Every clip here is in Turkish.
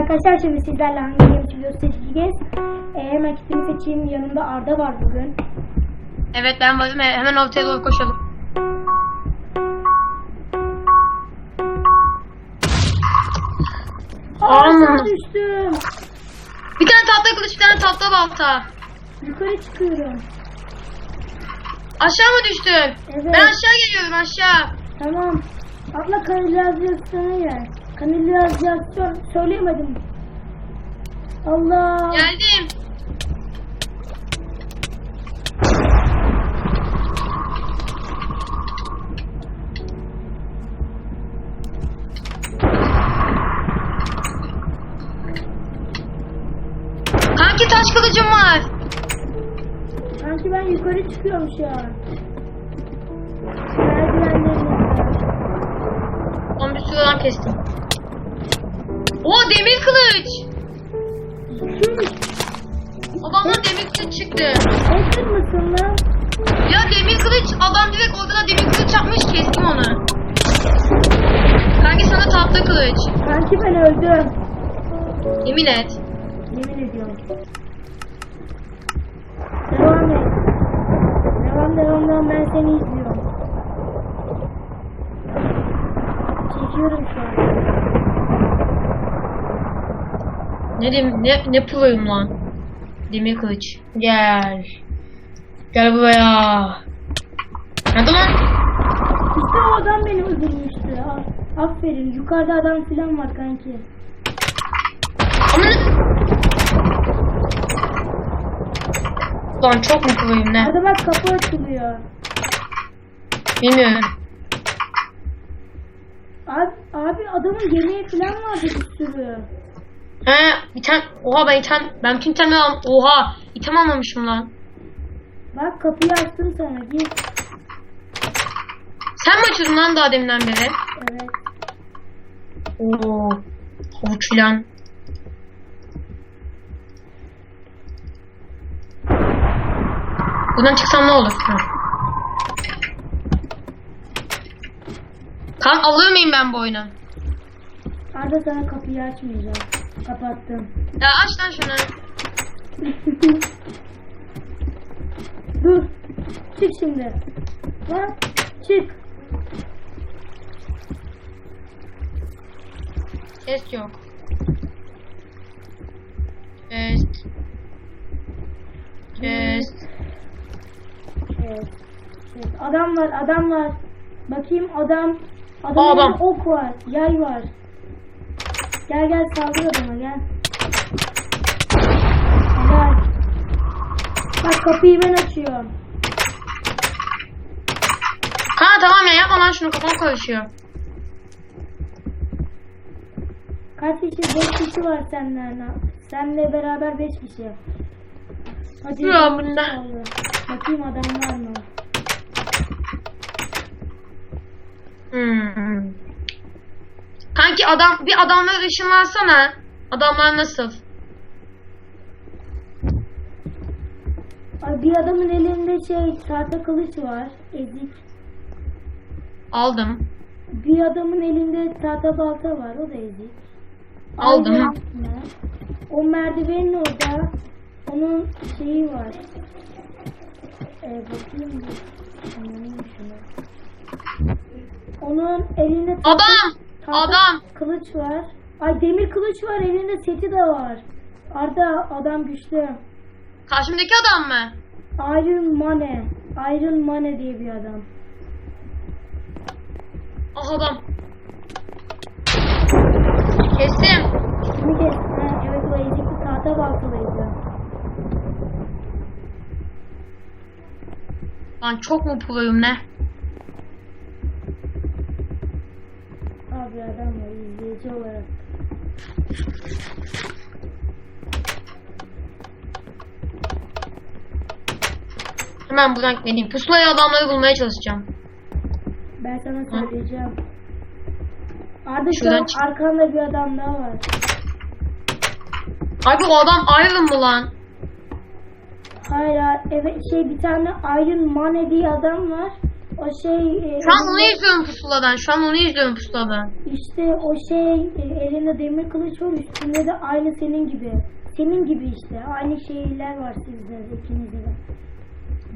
arkadaşlar şimdi sizlerle hangi game videosu seçeceğiz. Ee, hemen kitimi seçeyim. Yanımda Arda var bugün. Evet ben varım hemen ortaya doğru koşalım. Aa Aman. düştüm. Bir tane tahta kılıç bir tane tahta balta. Yukarı çıkıyorum. Aşağı mı düştün? Evet. Ben aşağı geliyorum aşağı. Tamam. Abla kanalizasyona gel. Kanalizasyon söyleyemedim. Allah. Geldim. Kanki taş kılıcım var. Sanki ben yukarı çıkıyorum şu an. Merdivenlerin Son bir sürü kestim. Oo demir kılıç. Adamdan demir kılıç çıktı. Hacker mısın lan? Ya demir kılıç adam direkt ortada demir kılıç yapmış kestim onu. Kanki sana tahta kılıç. Sanki ben öldüm. Yemin et. Yemin ediyorum. Devam et. Devam devam devam ben seni izliyorum. Çekiyorum şu an. Ne dem ne ne proyum lan? Demir kılıç. Gel. Gel buraya. Nerede lan? İşte o adam beni öldürmüştü. Aferin. Yukarıda adam filan var kanki. Lan çok mu proyum ne? Hadi bak kapı açılıyor. Bilmiyorum. Abi, abi adamın yemeği filan vardı bir sürü. He tane oha ben item ben bütün itemleri al oha item almamışım lan. Bak kapıyı açtım sana. Gir. Sen mi açıyordun lan daha deminden beri? Evet. Oo. Havuç filan. Buradan çıksam ne olur? Ha. Kan alıyor muyum ben bu oyunu? Arda sana kapıyı açmayacağım. Kapattım. Ya aç lan şunu. Dur. Çık şimdi. Lan çık. Chest yok. Chest. Chest. Evet. Evet. Adam var, adam var. Bakayım adam. Aa, Adamın adam. ok var, yay var. Gel gel saldır adama gel. Gel. Bak kapıyı ben açıyorum. Ha tamam ya yapma lan şunu kafam karışıyor. Kaç kişi? 5 kişi var senden. Senle beraber 5 kişi. Hadi. Ya bunda. Bakayım adam var mı? Hmm. Kanki adam bir adamları ışınlansana. Adamlar nasıl? Ay, bir adamın elinde şey tahta kılıç var. Ezik. Aldım. Bir adamın elinde tahta balta var. O da ezik. Aldım. O merdivenin orada onun şeyi var. Ee, bakayım bir. Onun elinde Adam! Adam! kılıç var. Ay demir kılıç var. Elinde seti de var. Arda adam güçlü. Karşımdaki adam mı? Iron Mane. Iron Mane diye bir adam. Ah adam. Kestim. Kimi kes? Ha, evet o ezikli tahta baltalıydı. Lan çok mu proyum ne? Abi adam var izleyici olarak. Hemen buradan gideyim. Pusulaya adamları bulmaya çalışacağım. Ben sana söyleyeceğim. Arda şu Şuradan an çık. arkanda bir adam daha var. Abi o adam Iron mı lan? Hayır, evet şey bir tane Iron Mane diye adam var. O şey e, Şu an onu izliyorum pusuladan. Şu an onu izliyorum pusuladan. işte o şey e, elinde demir kılıç var üstünde de aynı senin gibi. Senin gibi işte. Aynı şeyler var sizde ikinizde de.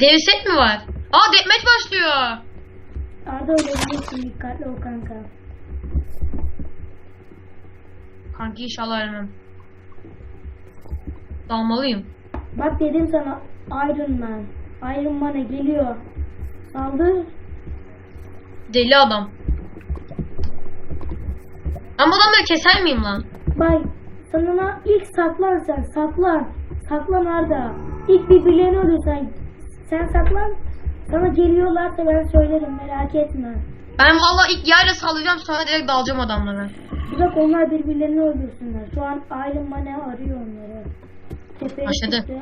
Dev set mi var? Aa deathmatch başlıyor. Arda ölebilirsin dikkatli ol kanka. Kanki inşallah ölmem. Dalmalıyım. Bak dedim sana Iron Man. Iron Man'a geliyor. Saldır. Deli adam. Ben bu adamları keser miyim lan? Bay sana ilk saklan sen saklan. Saklan Arda. İlk birbirlerini öldürsen. Sen saklan. Sana geliyorlarsa ben söylerim merak etme. Ben vallahi ilk yayla sallayacağım sonra direkt dalacağım adamlara. Bırak onlar birbirlerini öldürsünler. Şu an Iron Man'e arıyor onları. Tepeye Başladı. çıktı.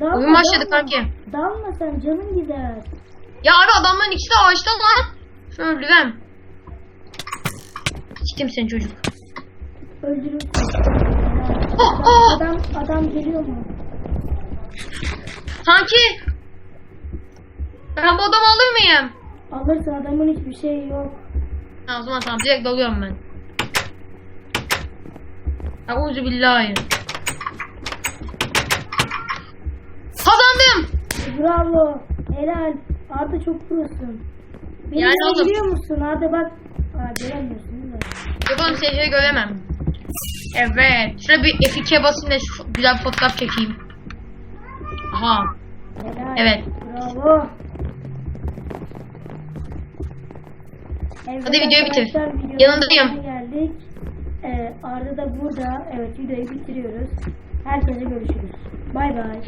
Dalma, Oyun başladı dalma. kanki. Dalma sen canın gider. Ya abi adamların ikisi de ağaçta lan. Öldürem. Siktim seni çocuk. Öldürürsün. Oh, Adam, oh. adam, adam geliyor mu? Kanki. Ben bu adamı alır mıyım? Alırsın adamın hiçbir şeyi yok. Ha, o zaman tamam direkt dalıyorum ben. Euzu billahi. Kazandım. Bravo. Helal. Arda çok prosun. Beni Yani oğlum- biliyor musun? Arda bak. Aa göremiyorsun değil mi? Yok oğlum seni göremem. Evet. Şuraya bir F2'ye basayım da şu güzel bir fotoğraf çekeyim. Aha. Helal. Evet. Bravo. Evet Hadi videoyu bitir. Yanındayım. Geldik. Ee, Arda da burada. Evet videoyu bitiriyoruz. Herkese görüşürüz. Bay bay.